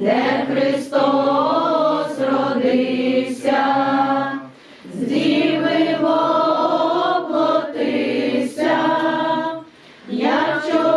де Христос родився, з діви воплотився, як чоловік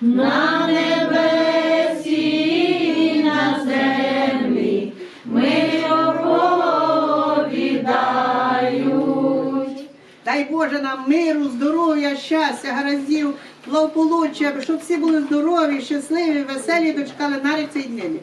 на небесі і на землі ми оповідають. Дай Боже нам миру, здоров'я, щастя, гараздів, благополуччя, щоб всі були здорові, щасливі, веселі, дочекали на цей день.